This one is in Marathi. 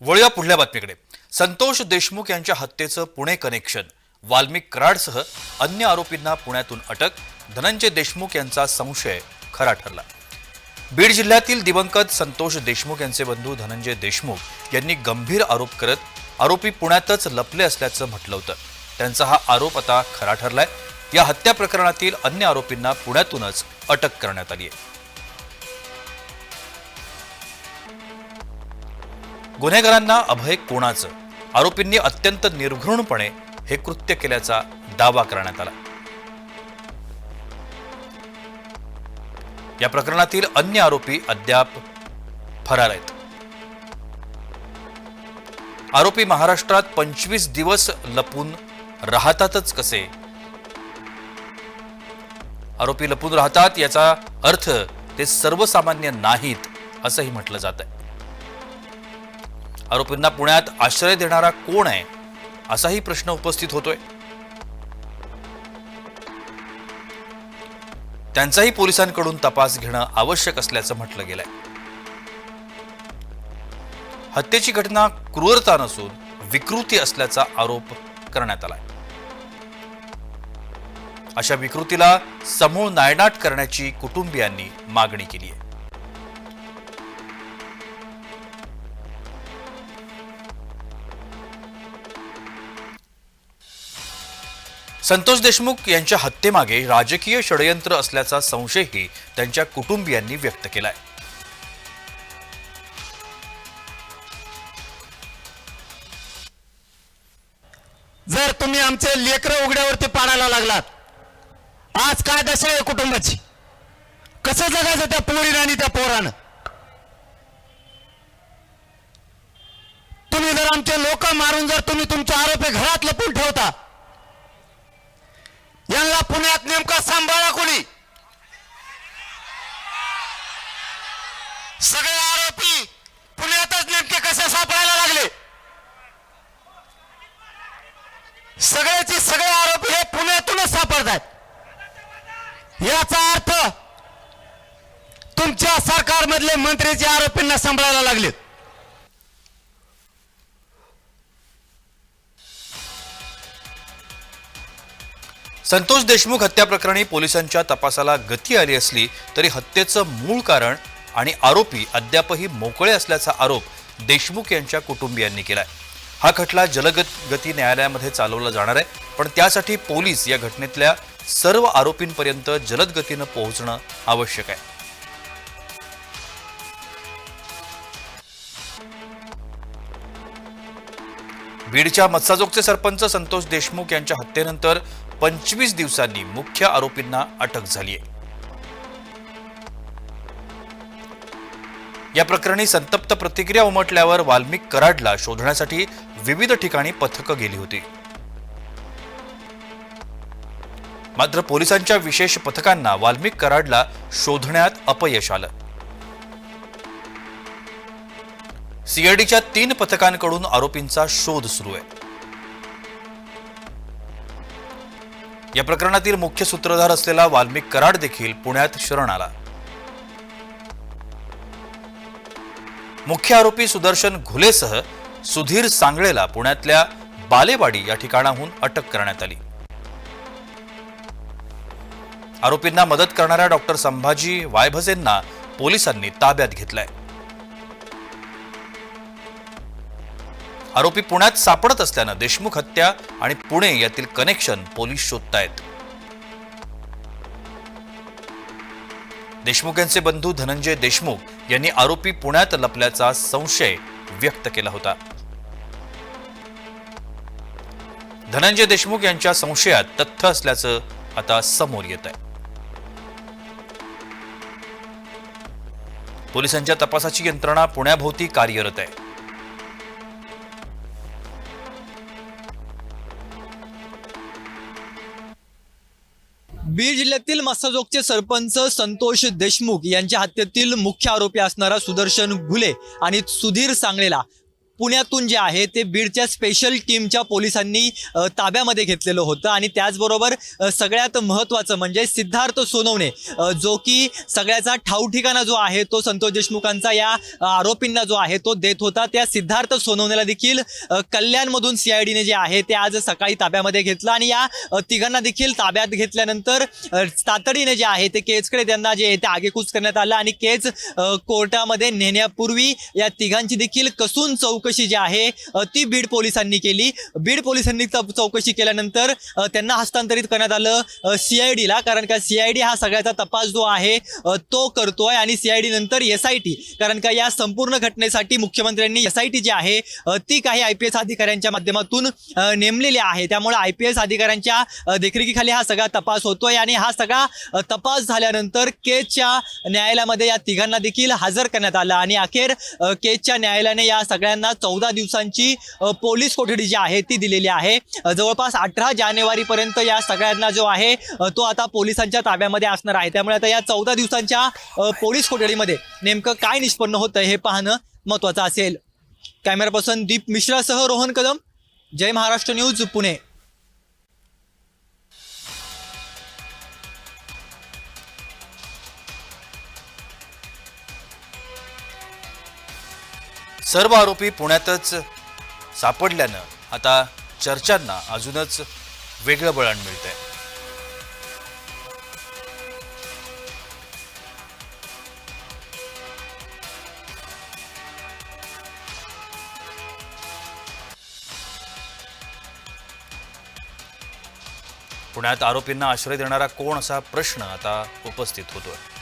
वळूया पुढल्या बातमीकडे. संतोष देशमुख यांच्या हत्येचं पुणे कनेक्शन वाल्मिक कराडसह अन्य आरोपींना पुण्यातून अटक. धनंजय देशमुख यांचा संशय खरा ठरला. बीड जिल्ह्यातील दिवंगत संतोष देशमुख यांचे बंधू धनंजय देशमुख यांनी गंभीर आरोप करत आरोपी पुण्यातच लपले असल्याचं म्हटलं होतं. त्यांचा हा आरोप आता खरा ठरलाय. या हत्या प्रकरणातील अन्य आरोपींना पुण्यातूनच अटक करण्यात आली आहे. गुन्हेगारांना अभय कोणाचं? आरोपींनी अत्यंत निर्घृणपणे हे कृत्य केल्याचा दावा करण्यात आला. या प्रकरणातील अन्य आरोपी अद्याप फरार आहेत. आरोपी महाराष्ट्रात पंचवीस दिवस लपून राहतातच कसे? आरोपी लपून राहतात याचा अर्थ ते सर्वसामान्य नाहीत असंही म्हटलं जात आहे आरोपींना पुण्यात आश्रय देणारा कोण आहे असाही प्रश्न उपस्थित होतोय. त्यांचाही पोलिसांकडून तपास घेणं आवश्यक असल्याचं म्हटलं गेलंय. हत्येची घटना क्रूरता नसून विकृती असल्याचा आरोप करण्यात आलाय. अशा विकृतीला समूळ नायनाट करण्याची कुटुंबियांनी मागणी केली आहे संतोष देशमुख यांच्या हत्येमागे राजकीय षडयंत्र असल्याचा संशयही त्यांच्या कुटुंबियांनी व्यक्त केलाय. जर तुम्ही आमचे लेकरं उघड्यावरती पाडायला लागलात आज काय दशा आहे कुटुंबाची. कसं जगायचं त्या पोरीनं आणि त्या पोरानं? तुम्ही जर आमचे लोक मारून जर तुम्ही तुमचे आरोपी घरात लपून ठेवता पुण्यात नेमका सांभाळा कोणी? सगळे आरोपी पुण्यातच नेमके कसे सापडायला लागले? सगळ्याचे सगळे आरोपी हे पुण्यातूनच सापडतात याचा अर्थ तुमच्या सरकारमधले मंत्रीचे आरोपींना सांभाळायला लागलेत. संतोष देशमुख हत्या प्रकरणी पोलिसांच्या तपासाला गती आली असली तरी हत्येचं मूळ कारण आणि आरोपी अद्यापही मोकळे असल्याचा आरोप देशमुख यांच्या कुटुंबियांनी केलाय. हा खटला जलगत गती न्यायालयामध्ये चालवला जाणार आहे पण त्यासाठी पोलीस या घटनेतल्या सर्व आरोपींपर्यंत जलद गतीनं पोहोचणं आवश्यक आहे. बीडच्या मत्साजोगचे सरपंच संतोष देशमुख यांच्या हत्येनंतर पंचवीस दिवसांनी मुख्य आरोपींना अटक झाली आहे. या प्रकरणी संतप्त प्रतिक्रिया उमटल्यावर वाल्मिक कराडला शोधण्यासाठी विविध ठिकाणी पथकं गेली होती. मात्र पोलिसांच्या विशेष पथकांना वाल्मिक कराडला शोधण्यात अपयश आलं. सीआयडीच्या तीन पथकांकडून आरोपींचा शोध सुरू आहे. या प्रकरणातील मुख्य सूत्रधार असलेला वाल्मिक कराड देखील पुण्यात शरण आला. मुख्य आरोपी सुदर्शन घुलेसह सुधीर सांगळेला पुण्यातल्या बालेवाडी या ठिकाणाहून अटक करण्यात आली. आरोपींना मदत करणाऱ्या डॉक्टर संभाजी वायभसेंना पोलिसांनी ताब्यात घेतलाय. आरोपी पुण्यात सापडत असल्यानं देशमुख हत्या आणि पुणे यातील कनेक्शन पोलीस शोधतायत. देशमुख यांचे बंधू धनंजय देशमुख यांनी आरोपी पुण्यात लपल्याचा संशय व्यक्त केला होता. धनंजय देशमुख यांच्या संशयात तथ्य असल्याचं आता समोर येत आहे पोलिसांच्या तपासाची यंत्रणा पुण्याभोवती कार्यरत आहे. बीड जिल्ह्यातील मस्साजोगचे सरपंच संतोष देशमुख यांच्या हत्येतील मुख्य आरोपी असणारा सुदर्शन घुले आणि सुधीर सांगळेला पुण्यातून जे आहे ते बीडच्या स्पेशल टीमच्या पोलिसांनी ताब्यामध्ये घेतलेलं होतं. आणि त्याचबरोबर सगळ्यात महत्त्वाचं म्हणजे सिद्धार्थ सोनवणे जो की सगळ्याचा ठाऊ ठिकाणा जो आहे तो संतोष देशमुखांचा या आरोपींना जो आहे तो देत होता. त्या सिद्धार्थ सोनवणेला देखील कल्याणमधून सीआयडीने जे आहे ते आज सकाळी ताब्यामध्ये घेतलं. आणि या तिघांना देखील ताब्यात घेतल्यानंतर तातडीने जे आहे ते केजकडे त्यांना जे आहे ते आगेकूच करण्यात आलं. आणि केज कोर्टामध्ये नेण्यापूर्वी या तिघांची देखील कसून चौक चौकशी जी आहे ती बीड पोलिसांनी केली. बीड पोलिसांनी चौकशी केल्यानंतर त्यांना हस्तांतरित करण्यात आलं सीआयडीला कारण का सीआयडी हा सगळ्याचा तपास जो आहे तो करतोय आणि सीआयडी नंतर एस आय टी. कारण का या संपूर्ण घटनेसाठी मुख्यमंत्र्यांनी एस आय टी जी आहे ती काही आय पी एस अधिकाऱ्यांच्या माध्यमातून नेमलेली आहे. त्यामुळे आय पी एस अधिकाऱ्यांच्या देखरेखीखाली हा सगळा तपास होतोय आणि हा सगळा तपास झाल्यानंतर केजच्या न्यायालयामध्ये या तिघांना देखील हजर करण्यात आलं. आणि अखेर केजच्या न्यायालयाने या सगळ्यांना चौदा दिवसांची पोलीस कोठडी जी आहे ती दिलेली आहे. जवळपास अठरा जानेवारीपर्यंत या सगळ्यांना जो आहे तो आता पोलिसांच्या ताब्यामध्ये असणार आहे. त्यामुळे आता या चौदा दिवसांच्या पोलीस कोठडीमध्ये नेमकं काय निष्पन्न होतं हे पाहणं महत्त्वाचं असेल. कॅमेरा पर्सन दीप मिश्रासह रोहन कदम. जय महाराष्ट्र न्यूज पुणे. सर्व आरोपी पुण्यातच सापडल्यानं आता चर्चांना अजूनच वेगळं बळण मिळतंय. पुण्यात आरोपींना आश्रय देणारा कोण असा प्रश्न आता उपस्थित होतोय.